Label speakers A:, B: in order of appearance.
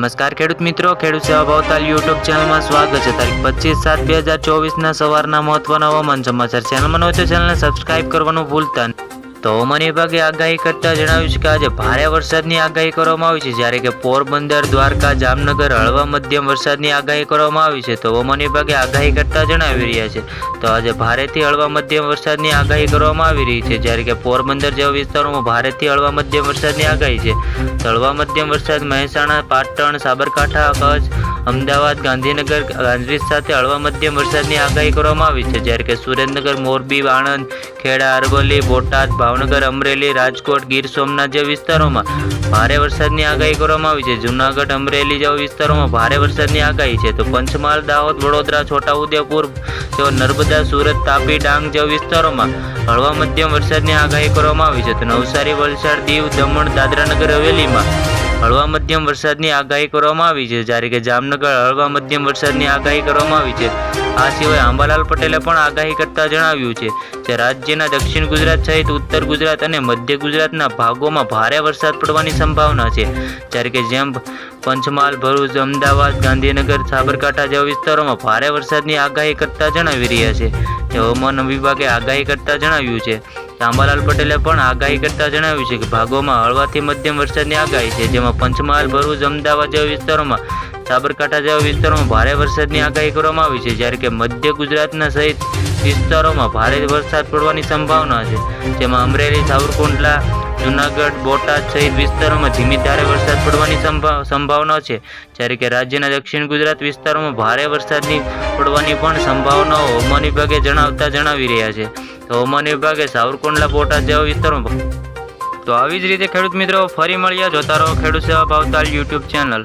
A: નમસ્કાર, ખેડૂત મિત્રો. ખેડૂત સેવા ભાવતાલ યુટ્યુબ ચેનલમાં સ્વાગત છે. તારીખ પચીસ સાત બે હજાર ચોવીસના સવારના મહત્વના હવામાન સમાચાર ચેનલમાં તો ચેનલને સબસ્ક્રાઇબ કરવાનું ભૂલતા નહીં તો હવામાન વિભાગે આગાહી કરતા જણાવ્યું છે કે આજે ભારે વરસાદની આગાહી કરવામાં આવી છે. જ્યારે કે પોરબંદર, દ્વારકા, જામનગર, હળવા મધ્યમ વરસાદની આગાહી કરવામાં આવી છે. તો હવામાન વિભાગે આગાહી કરતા જણાવી રહ્યા છે. તો આજે ભારેથી હળવા મધ્યમ વરસાદની આગાહી કરવામાં આવી રહી છે. જ્યારે કે પોરબંદર જેવા વિસ્તારોમાં ભારેથી હળવા મધ્યમ વરસાદની આગાહી છે. હળવા મધ્યમ વરસાદ મહેસાણા, પાટણ, સાબરકાંઠા, કચ્છ અમદાવાદ, ગાંધીનગર ગાંધીજ સાથે હળવા મધ્યમ વરસાદની આગાહી કરવામાં આવી છે. જ્યારે કે સુરેન્દ્રનગર, મોરબી આણંદ ખેડા, અરવલ્લી, બોટાદ, ભાવનગર, અમરેલી, રાજકોટ, ગીર સોમનાથ જેવા વિસ્તારોમાં ભારે વરસાદની આગાહી કરવામાં આવી છે. જૂનાગઢ, અમરેલી જેવા વિસ્તારોમાં ભારે વરસાદની આગાહી છે. તો પંચમહાલ, દાહોદ, વડોદરા, છોટાઉદેપુર જેવા નર્મદા, સુરત, તાપી, ડાંગ જેવા વિસ્તારોમાં હળવા મધ્યમ વરસાદની આગાહી કરવામાં આવી છે. તો નવસારી, વલસાડ, દીવ, દમણ દાદરાનગર હવેલીમાં હળવા મધ્યમ વરસાદની આગાહી કરવામાં આવી છે. જ્યારે કે જામનગર હળવા મધ્યમ વરસાદની આગાહી કરવામાં આવી છે. આ સિવાય આંબાલાલ પટેલે પણ આગાહી કરતા જણાવ્યું છે કે રાજ્યના દક્ષિણ ગુજરાત સહિત ઉત્તર ગુજરાત અને મધ્ય ગુજરાતના ભાગોમાં ભારે વરસાદ પડવાની સંભાવના છે. જ્યારે કે જેમ પંચમહાલ, ભરૂચ, અમદાવાદ, ગાંધીનગર, સાબરકાંઠા જેવા વિસ્તારોમાં ભારે વરસાદની આગાહી કરતા જણાવી રહ્યા છે. હવામાન વિભાગે આગાહી કરતા જણાવ્યું છે રામાલાલ પટેલે પણ આગાહી કરતા જણાવ્યું છે કે ભાગોમાં હળવાથી મધ્યમ વરસાદની આગાહી છે, જેમાં પંચમહાલ, ભરૂચ, અમદાવાદ જેવા વિસ્તારોમાં, સાબરકાંઠા જેવા વિસ્તારોમાં ભારે વરસાદની આગાહી કરવામાં આવી છે, જ્યારે કે મધ્ય ગુજરાતના સહિત વિસ્તારોમાં ભારે વરસાદ પડવાની સંભાવના છે. જેમાં અમરેલી, સાવરકુંડલા, જૂનાગઢ, બોટાદ સહિત વિસ્તારોમાં ધીમી ધારે વરસાદ પડવાની સંભાવના છે, જ્યારે કે રાજ્યના દક્ષિણ ગુજરાત વિસ્તારોમાં ભારે વરસાદની પડવાની પણ સંભાવનાઓ હવામાન વિભાગે જણાવતા જણાવી રહ્યા છે. હવામાન વિભાગે સાવરકુંડલા બોટાદ જેવા વિસ્તારોમાં તો આવી જ રીતે ખેડૂત મિત્રો, ફરી મળ્યા જોતા રહો ખેડૂત સેવા ભાવતાલ યુટ્યુબ ચેનલ.